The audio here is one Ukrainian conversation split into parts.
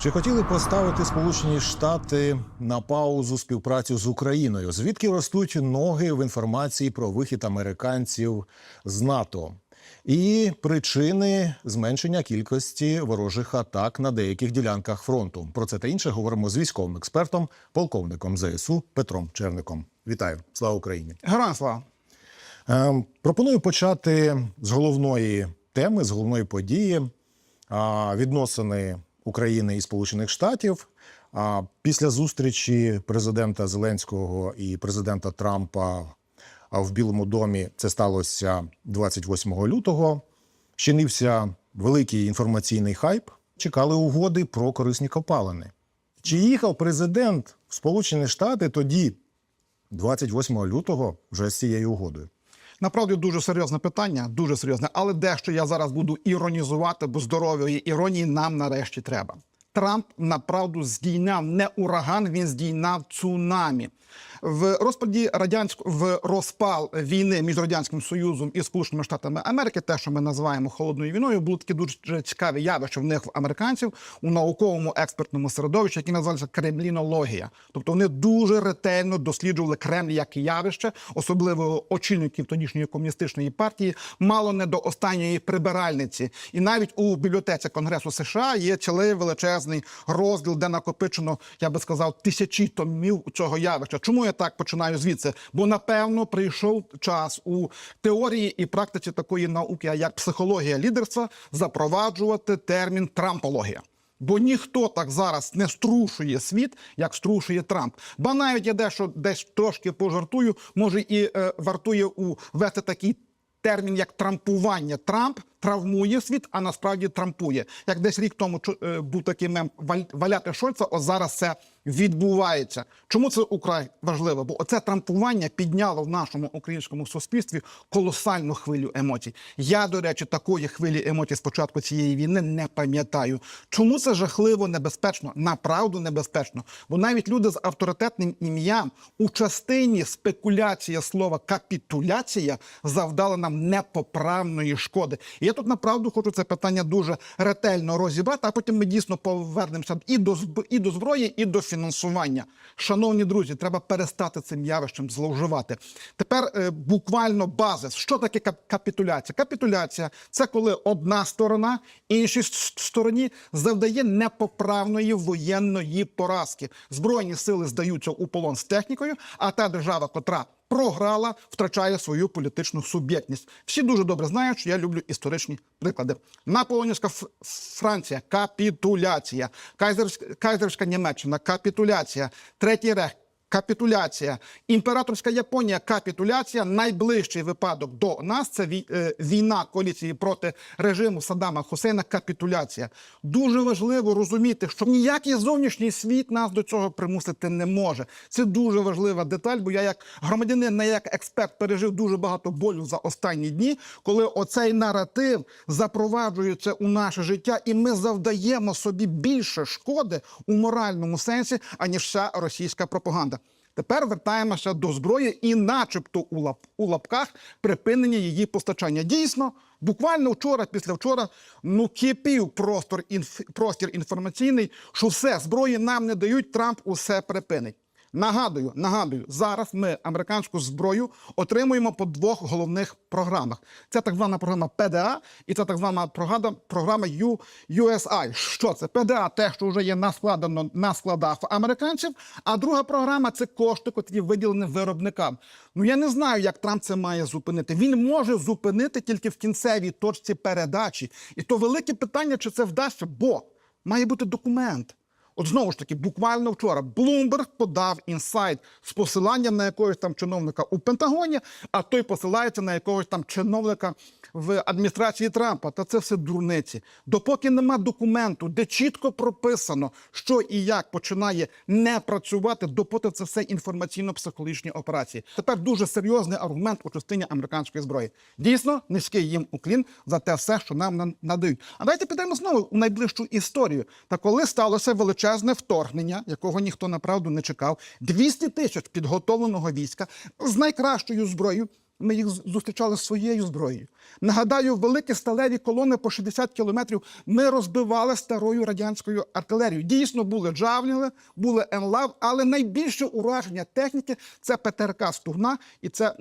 Чи хотіли поставити Сполучені Штати на паузу співпрацю з Україною? Звідки ростуть ноги в інформації про вихід американців з НАТО? І причини зменшення кількості ворожих атак на деяких ділянках фронту. Про це та інше говоримо з військовим експертом, полковником ЗСУ Петром Черником. Вітаю! Слава Україні! Героям слава. Ем, пропоную почати з головної теми, з головної події відносини України і Сполучених Штатів. А, після зустрічі президента Зеленського і президента Трампа в Білому домі це сталося 28 лютого. Щинився великий інформаційний хайп. Чекали угоди про корисні копалини. Чи їхав президент в Сполучені Штати тоді, 28 лютого, вже з цією угодою? Направду дуже серйозне питання, дуже серйозне, але дещо я зараз буду іронізувати, бо здоров'я іронії нам нарешті треба. Трамп направду здійняв не ураган, він здійняв цунамі. В розпаді радянського в розпал війни між радянським союзом і Сполученими Штатами Америки, те, що ми називаємо холодною війною, було таке дуже цікаве явище в них в американців у науковому експертному середовищі, яке називається кремлінологія. Тобто вони дуже ретельно досліджували Кремль як явище, особливо очільників тодішньої комуністичної партії, мало не до останньої прибиральниці. І навіть у бібліотеці Конгресу США є цілий величезний розділ, де накопичено, я би сказав, тисячі томів цього явища. Чому я так починаю звідси? Бо напевно прийшов час у теорії і практиці такої науки, як психологія лідерства, запроваджувати термін трампологія. Бо ніхто так зараз не струшує світ, як струшує Трамп. Ба навіть я дещо десь трошки пожартую, може і е, вартує у ввести такий термін як трампування. Трамп травмує світ, а насправді трампує. Як десь рік тому е, був такий мем валяти Шольца, о зараз це відбувається. Чому це украй важливо? Бо оце трампування підняло в нашому українському суспільстві колосальну хвилю емоцій. Я, до речі, такої хвилі емоцій з початку цієї війни не пам'ятаю. Чому це жахливо небезпечно? Направду небезпечно. Бо навіть люди з авторитетним ім'ям у частині спекуляція слова капітуляція завдала нам непоправної шкоди. І я тут направду хочу це питання дуже ретельно розібрати, а потім ми дійсно повернемося і до і до зброї, і до фінансування. Шановні друзі, треба перестати цим явищем зловживати. Тепер е, буквально базис. Що таке кап- капітуляція? Капітуляція це коли одна сторона іншій стороні завдає непоправної воєнної поразки. Збройні сили здаються у полон з технікою, а та держава, котра програла, втрачає свою політичну суб'єктність. Всі дуже добре знають, що я люблю історичні приклади. Наполеонівська Франція капітуляція, Кайзерська Німеччина капітуляція, Третій Рех. Капітуляція, імператорська Японія, капітуляція. Найближчий випадок до нас це е, війна коаліції проти режиму Саддама Хусейна. Капітуляція. Дуже важливо розуміти, що ніякий зовнішній світ нас до цього примусити не може. Це дуже важлива деталь, бо я як громадянин, не як експерт, пережив дуже багато болю за останні дні, коли оцей наратив запроваджується у наше життя, і ми завдаємо собі більше шкоди у моральному сенсі, аніж вся російська пропаганда. Тепер вертаємося до зброї і, начебто, у, лап, у лапках припинення її постачання. Дійсно, буквально вчора, після вчора, ну кипів простор інф, простір інформаційний, що все зброї нам не дають. Трамп усе припинить. Нагадую, нагадую, зараз ми американську зброю отримуємо по двох головних програмах. Це так звана програма ПДА і це так звана програма, програма USI. Що це? ПДА те, що вже є наскладено на складах американців. А друга програма це кошти, котрі виділені виробникам. Ну я не знаю, як Трамп це має зупинити. Він може зупинити тільки в кінцевій точці передачі. І то велике питання, чи це вдасться, бо має бути документ. От знову ж таки, буквально вчора Блумберг подав інсайт з посиланням на якогось там чиновника у Пентагоні, а той посилається на якогось там чиновника в адміністрації Трампа. Та це все дурниці. Допоки нема документу, де чітко прописано, що і як починає не працювати, допоки це все інформаційно-психологічні операції. Тепер дуже серйозний аргумент у частині американської зброї. Дійсно, низький їм уклін за те все, що нам надають. А давайте підемо знову у найближчу історію. Та коли сталося величезне вторгнення, якого ніхто направду не чекав, 200 тисяч підготовленого війська з найкращою зброєю. ми їх зустрічали своєю зброєю. Нагадаю, великі сталеві колони по 60 кілометрів ми розбивали старою радянською артилерією. Дійсно, були джавліни, були енлав, але найбільше ураження техніки це ПТРК Стугна і це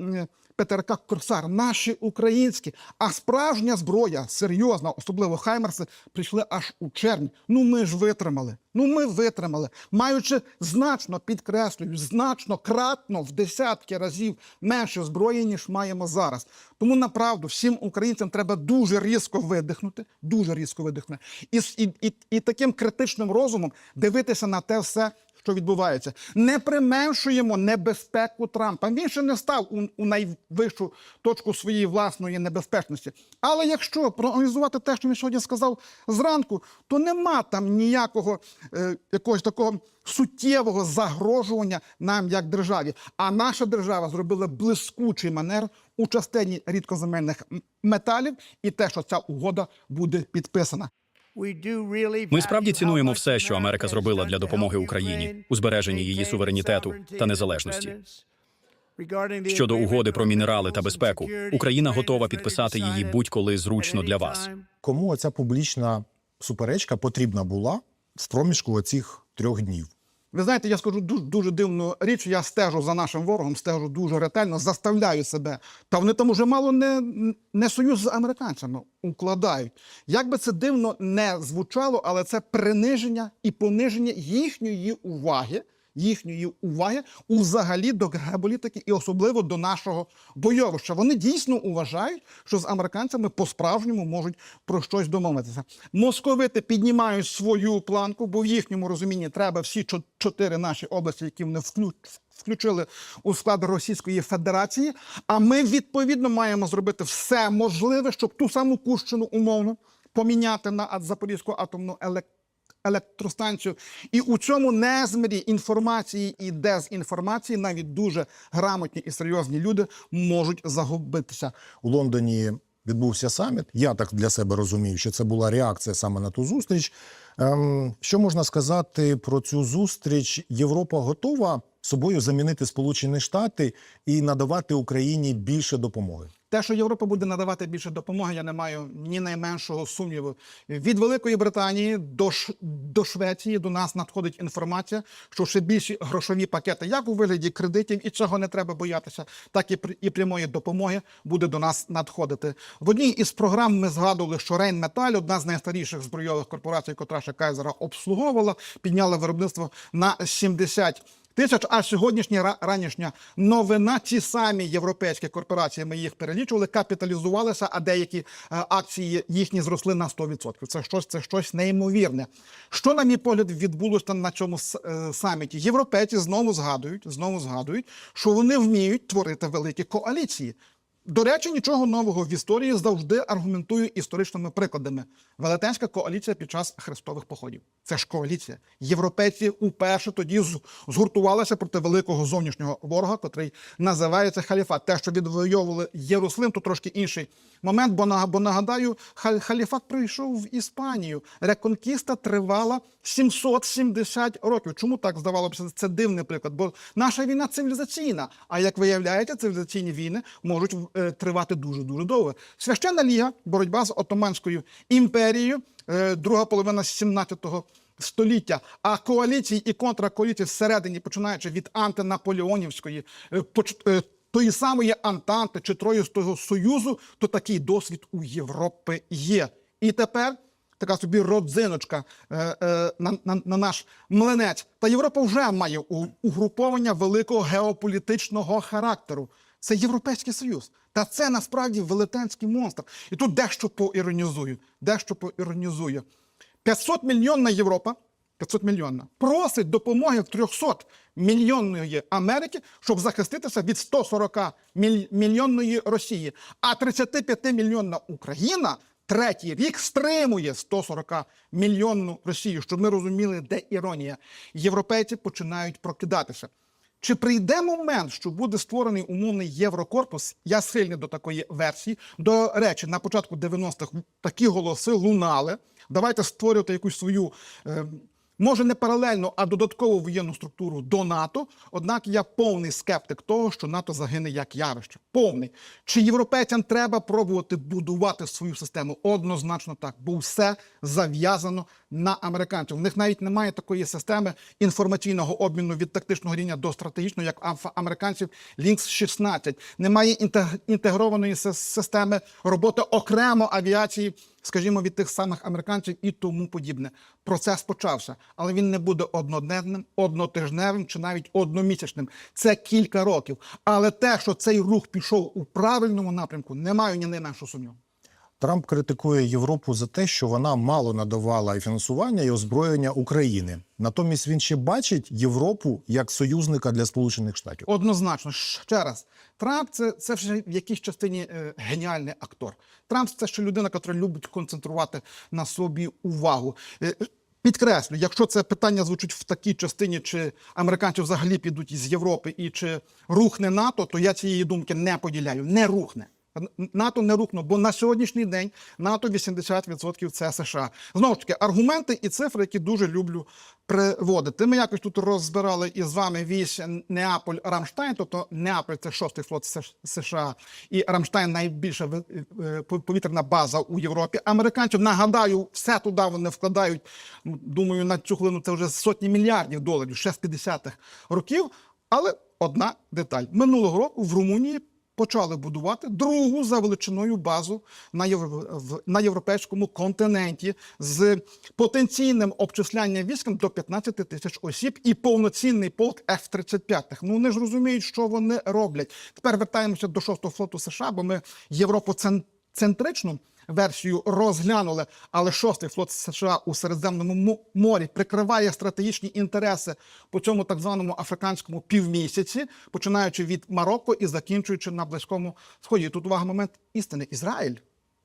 ПТРК Корсар, наші українські. А справжня зброя, серйозна, особливо Хаймерси, прийшли аж у червні. Ну ми ж витримали. Ну ми витримали, маючи значно підкреслюю, значно кратно в десятки разів менше зброї, ніж маємо зараз. Тому направду всім українцям треба дуже різко видихнути, дуже різко видихнути, і, і, і, і таким критичним розумом дивитися на те все, що відбувається. Не применшуємо небезпеку Трампа. Він ще не став у, у найвищу точку своєї власної небезпечності. Але якщо проаналізувати те, що він сьогодні сказав зранку, то нема там ніякого е, якогось такого суттєвого загрожування нам як державі. А наша держава зробила блискучий манер у частині рідкоземельних металів і те, що ця угода буде підписана. Ми справді цінуємо все, що Америка зробила для допомоги Україні у збереженні її суверенітету та незалежності. Щодо угоди про мінерали та безпеку, Україна готова підписати її будь-коли зручно для вас. Кому оця публічна суперечка потрібна була в проміжку оцих трьох днів? Ви знаєте, я скажу дуже, дуже дивну річ. Я стежу за нашим ворогом, стежу дуже ретельно, заставляю себе. Та вони там уже мало не, не союз з американцями укладають. Як би це дивно не звучало, але це приниження і пониження їхньої уваги. Їхньої уваги взагалі до геополітики і особливо до нашого бойовища. Вони дійсно вважають, що з американцями по-справжньому можуть про щось домовитися. Московити піднімають свою планку, бо в їхньому розумінні треба всі чотири наші області, які вони включ, включили у склад Російської Федерації. А ми відповідно маємо зробити все можливе, щоб ту саму Кущину умовно поміняти на Запорізьку атомну електростанцію електростанцію. І у цьому незмірі інформації і дезінформації навіть дуже грамотні і серйозні люди можуть загубитися. У Лондоні відбувся саміт. Я так для себе розумію, що це була реакція саме на ту зустріч. Ем, що можна сказати про цю зустріч? Європа готова собою замінити Сполучені Штати і надавати Україні більше допомоги. Те, що Європа буде надавати більше допомоги, я не маю ні найменшого сумніву. Від Великої Британії до, Ш... до Швеції до нас надходить інформація, що ще більші грошові пакети, як у вигляді кредитів, і цього не треба боятися, так і, і прямої допомоги буде до нас надходити. В одній із програм ми згадували, що Рейнметаль, одна з найстаріших збройових корпорацій, котра ще Кайзера обслуговувала, підняла виробництво на 70 тисяч. А сьогоднішня ранішня новина, ті самі європейські корпорації, ми їх перелічували, капіталізувалися, а деякі е, акції їхні зросли на 100%. Це щось, це щось неймовірне. Що, на мій погляд, відбулося на цьому е, саміті? Європейці знову згадують, знову згадують, що вони вміють творити великі коаліції. До речі, нічого нового в історії завжди аргументую історичними прикладами. Велетенська коаліція під час хрестових походів. Це ж коаліція. Європейці уперше тоді згуртувалися проти великого зовнішнього ворога, котрий називається халіфат. Те, що відвоювали Єрусалим, то трошки інший момент. Бо бо нагадаю, халіфат прийшов в Іспанію. Реконкіста тривала 770 років. Чому так здавалося? Це дивний приклад, бо наша війна цивілізаційна. А як виявляється, цивілізаційні війни можуть тривати дуже дуже довго. Священна ліга, боротьба з Отоманською імперією, е, друга половина 17 століття. А коаліції і контркоаліції всередині, починаючи від антинаполеонівської, е, е, тої самої Антанти чи Троїстого Союзу, то такий досвід у Європи є. І тепер така собі родзиночка е, е, на, на, на наш млинець. Та Європа вже має угруповання великого геополітичного характеру. Це Європейський Союз. Та це насправді велетенський монстр. І тут дещо поіронізую. Дещо поіронізую. 500 мільйонна Європа, 500 мільйонна, просить допомоги в 300 мільйонної Америки, щоб захиститися від 140 міль- мільйонної Росії. А 35 мільйонна Україна третій рік стримує 140 мільйонну Росію, щоб ми розуміли, де іронія. Європейці починають прокидатися. Чи прийде момент, що буде створений умовний Єврокорпус? Я схильний до такої версії. До речі, на початку 90-х такі голоси лунали. Давайте створювати якусь свою е, Може не паралельно, а додаткову воєнну структуру до НАТО. Однак я повний скептик того, що НАТО загине як явище. Повний. Чи європейцям треба пробувати будувати свою систему? Однозначно так, бо все зав'язано на американців. У них навіть немає такої системи інформаційного обміну від тактичного рівня до стратегічного, як в американців Лінкс 16 Немає інтег- інтегрованої системи роботи окремо авіації, скажімо, від тих самих американців і тому подібне. Процес почався, але він не буде одноденним, однотижневим чи навіть одномісячним. Це кілька років. Але те, що цей рух пішов у правильному напрямку, не маю ні найменшого сумніву. Трамп критикує Європу за те, що вона мало надавала і фінансування і озброєння України. Натомість він ще бачить Європу як союзника для Сполучених Штатів. Однозначно, ще раз, Трамп це, це вже в якійсь частині е, геніальний актор. Трамп це ще людина, яка любить концентрувати на собі увагу. Е, Підкреслю, якщо це питання звучить в такій частині, чи американці взагалі підуть із Європи і чи рухне НАТО, то я цієї думки не поділяю. Не рухне. НАТО не рухне, бо на сьогоднішній день НАТО 80% це США. Знову ж таки, аргументи і цифри, які дуже люблю приводити. Ми якось тут розбирали із вами вісь Неаполь Рамштайн, тобто Неаполь це шостий флот США, і Рамштайн найбільша е, пов- повітряна база у Європі. Американців нагадаю, все туди вони вкладають. ну, Думаю, на цю хвилину це вже сотні мільярдів доларів, ще з 50-х років. Але одна деталь минулого року в Румунії почали будувати другу за величиною базу на, євро... на європейському континенті з потенційним обчислянням військом до 15 тисяч осіб і повноцінний полк F-35. Ну вони ж розуміють, що вони роблять. Тепер вертаємося до шостого флоту США, бо ми європоцентричну версію розглянули, але шостий флот США у Середземному морі прикриває стратегічні інтереси по цьому так званому африканському півмісяці, починаючи від Марокко і закінчуючи на близькому сході. Тут увага момент істини. Ізраїль.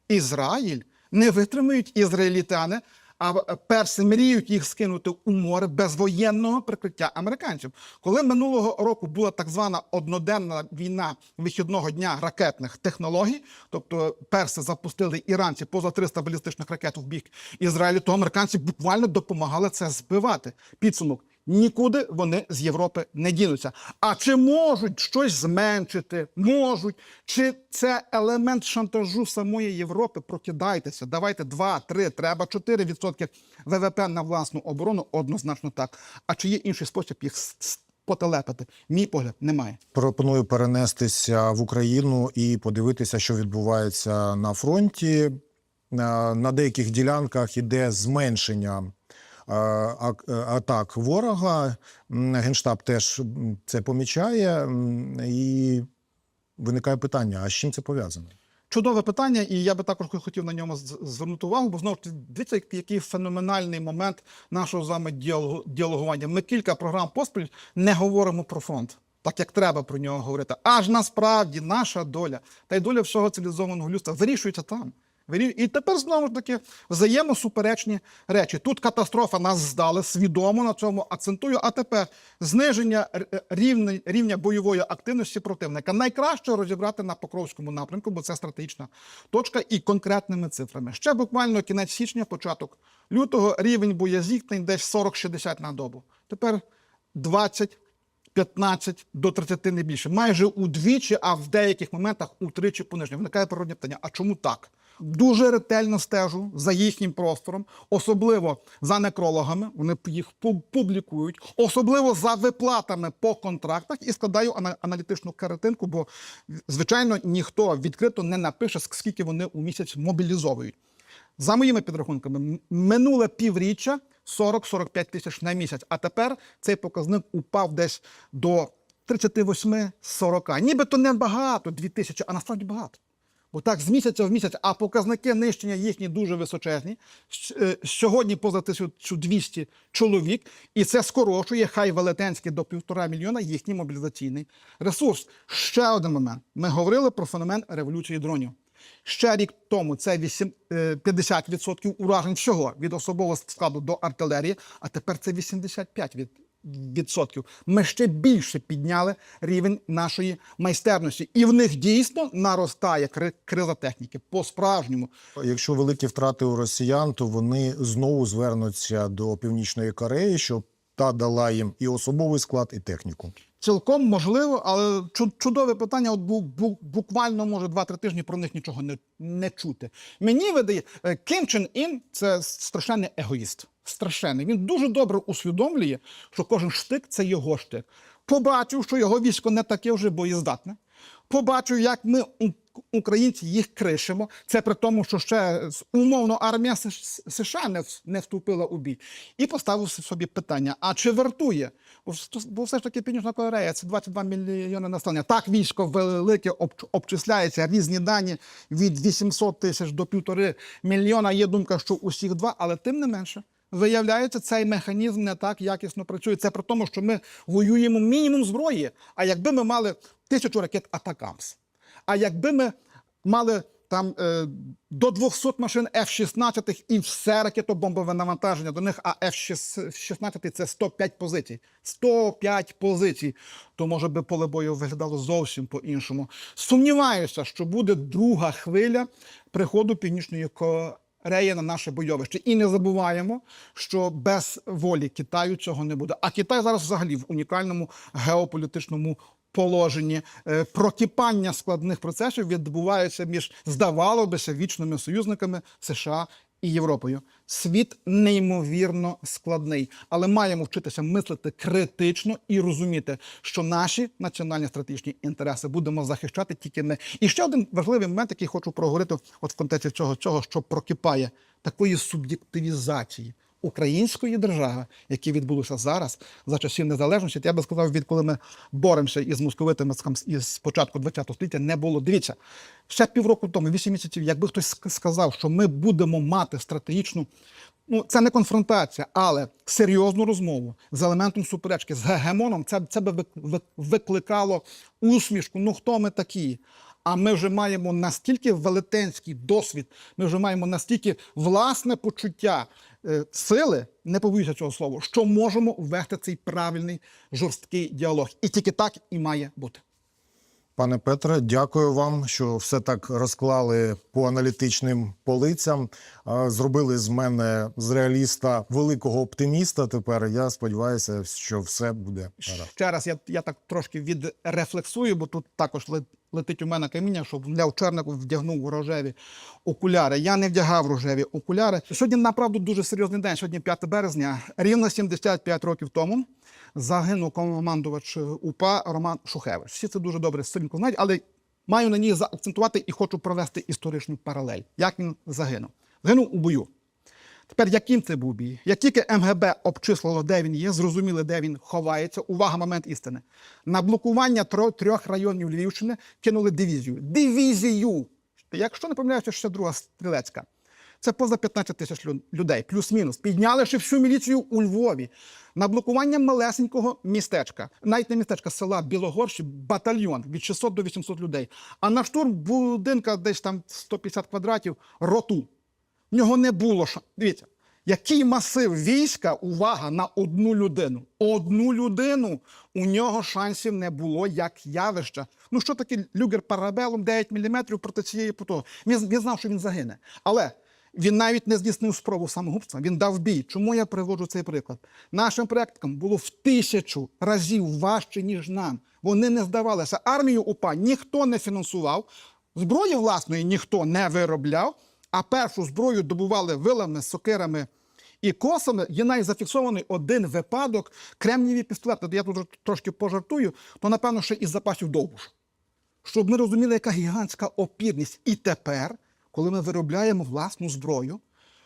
Ізраїль не витримують ізраїлітяни, а перси мріють їх скинути у море без воєнного прикриття американців. Коли минулого року була так звана одноденна війна вихідного дня ракетних технологій, тобто перси запустили іранці поза 300 балістичних ракет в бік Ізраїлю, то американці буквально допомагали це збивати. Підсумок. Нікуди вони з Європи не дінуться. А чи можуть щось зменшити? Можуть. Чи це елемент шантажу самої Європи? Прокидайтеся. Давайте 2, 3, треба 4% ВВП на власну оборону. Однозначно так. А чи є інший спосіб їх потелепити? Мій погляд немає. Пропоную перенестися в Україну і подивитися, що відбувається на фронті. Е, На деяких ділянках іде зменшення атак ворога. Генштаб теж це помічає. І виникає питання: а з чим це пов'язано? Чудове питання, і я би також хотів на ньому звернути увагу, бо знову ж дивіться, який- феноменальний момент нашого з вами діалогування. Ми кілька програм поспіль не говоримо про фронт. Так як треба про нього говорити. Аж насправді наша доля та й доля всього цивілізованого людства вирішується там. І тепер знову ж таки взаємосуперечні речі. Тут катастрофа нас здали свідомо на цьому акцентую. А тепер зниження рівня, рівня бойової активності противника найкраще розібрати на Покровському напрямку, бо це стратегічна точка і конкретними цифрами. Ще буквально кінець січня, початок лютого, рівень боєзіткнень десь 40-60 на добу. Тепер 20 15 до 30 не більше. Майже удвічі, а в деяких моментах утричі пониження. Виникає природне питання: а чому так? Дуже ретельно стежу за їхнім простором, особливо за некрологами. Вони їх публікують, особливо за виплатами по контрактах і складаю аналітичну картинку, бо звичайно ніхто відкрито не напише, скільки вони у місяць мобілізовують. За моїми підрахунками, минуле півріччя 40-45 тисяч на місяць. А тепер цей показник упав десь до 38-40. Нібито не багато, 2 тисячі, а насправді багато. Бо так з місяця в місяць, а показники нищення їхні дуже височезні. Е, Сьогодні поза 1200 чоловік, і це скорочує хай велетенський до півтора мільйона їхній мобілізаційний ресурс. Ще один момент. Ми говорили про феномен революції дронів. Ще рік тому це 8, е, 50% уражень всього від особового складу до артилерії, а тепер це 85% від. Ми ще більше підняли рівень нашої майстерності, і в них дійсно наростає кри- криза техніки по-справжньому. Якщо великі втрати у росіян, то вони знову звернуться до Північної Кореї, щоб та дала їм і особовий склад, і техніку. Цілком можливо, але чу- чудове питання. От бу- бу- буквально може два-три тижні про них нічого не, не чути. Мені видає е, Кім Чен Ін це страшенний егоїст. Страшенний. Він дуже добре усвідомлює, що кожен штик це його штик. Побачив, що його військо не таке вже боєздатне. Побачив, як ми, українці, їх кришимо. Це при тому, що ще умовно армія США не, вступила у бій. І поставив собі питання: а чи вартує? Бо, все ж таки Північна Корея це 22 мільйони населення. Так, військо велике обчисляється, різні дані від 800 тисяч до півтори мільйона. Є думка, що усіх два, але тим не менше. Виявляється, цей механізм не так якісно працює. Це при тому, що ми воюємо мінімум зброї. А якби ми мали тисячу ракет Атакамс, а якби ми мали там е, до 200 машин F-16 і все ракетобомбове навантаження до них, а F-16 це 105 позицій. 105 позицій. То може би поле бою виглядало зовсім по-іншому. Сумніваюся, що буде друга хвиля приходу Північної Кореї на наше бойовище. І не забуваємо, що без волі Китаю цього не буде. А Китай зараз взагалі в унікальному геополітичному положенні. Е, Прокипання складних процесів відбувається між, здавалося бися вічними союзниками США і Європою. Світ неймовірно складний, але маємо вчитися мислити критично і розуміти, що наші національні стратегічні інтереси будемо захищати тільки не. І ще один важливий момент, який хочу проговорити от в контексті цього, цього що прокипає такої суб'єктивізації української держави, які відбулися зараз за часів незалежності. Я би сказав, відколи ми боремося із московитами із початку ХХ століття, не було. Дивіться, ще півроку тому, вісім місяців, якби хтось сказав, що ми будемо мати стратегічну. Ну, це не конфронтація, але серйозну розмову з елементом суперечки, з гегемоном, це, це би вик- вик- викликало усмішку. Ну хто ми такі? А ми вже маємо настільки велетенський досвід, ми вже маємо настільки власне почуття сили, не побоюся цього слова, що можемо ввести цей правильний жорсткий діалог. І тільки так і має бути. Пане Петре, дякую вам, що все так розклали по аналітичним полицям. Зробили з мене з реаліста великого оптиміста. Тепер я сподіваюся, що все буде. Ще раз я, я так трошки відрефлексую, бо тут також летить у мене каміння, щоб Лев Чернику вдягнув рожеві окуляри. Я не вдягав рожеві окуляри. Сьогодні, направду, дуже серйозний день. Сьогодні 5 березня. Рівно 75 років тому загинув командувач УПА Роман Шухевич. Всі це дуже добре сильно знають, але маю на ній заакцентувати і хочу провести історичну паралель. Як він загинув? Загинув у бою. Тепер яким це був бій? Як тільки МГБ обчислило, де він є, зрозуміли, де він ховається. Увага, момент істини. На блокування трьох районів Львівщини кинули дивізію. Дивізію! Якщо не помиляюся, ще друга стрілецька. Це поза 15 тисяч людей, плюс-мінус. Підняли ще всю міліцію у Львові. На блокування малесенького містечка, навіть не містечка села Білогорщі, батальйон від 600 до 800 людей. А на штурм будинка десь там 150 квадратів роту. В нього не було ша- Дивіться, який масив війська, увага, на одну людину. Одну людину у нього шансів не було як явища. Ну що таке люгер парабелом 9 мм проти цієї потоги? Він, він знав, що він загине. Але він навіть не здійснив спробу самогубства. Він дав бій. Чому я приводжу цей приклад? Нашим практикам було в тисячу разів важче, ніж нам. Вони не здавалися. Армію УПА ніхто не фінансував, зброї власної ніхто не виробляв. А першу зброю добували вилами, сокирами і косами. Є навіть зафіксований один випадок кремнієві пістолети. Я тут трошки пожартую, то напевно ще із запасів довбуш. Щоб ми розуміли, яка гігантська опірність. І тепер, коли ми виробляємо власну зброю,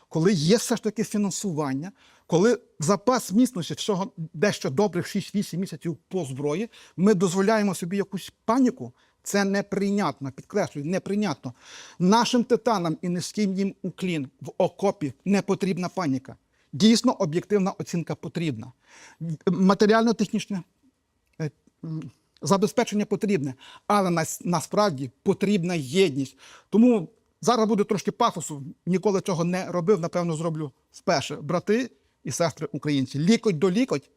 коли є все ж таки фінансування, коли запас міцності всього дещо добрих 6-8 місяців по зброї, ми дозволяємо собі якусь паніку. Це неприйнятно, підкреслюю, неприйнятно. Нашим титанам і низьким їм уклін в окопі не потрібна паніка. Дійсно, об'єктивна оцінка потрібна. Матеріально-технічне е, забезпечення потрібне, але нас, насправді потрібна єдність. Тому зараз буде трошки пафосу. Ніколи цього не робив. Напевно, зроблю вперше. Брати і сестри українці. Лікоть до лікоть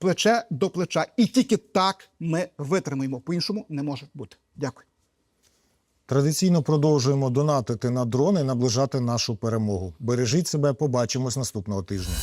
плече до плеча. І тільки так ми витримаємо. По-іншому не може бути. Дякую. Традиційно продовжуємо донатити на дрони наближати нашу перемогу. Бережіть себе, побачимось наступного тижня.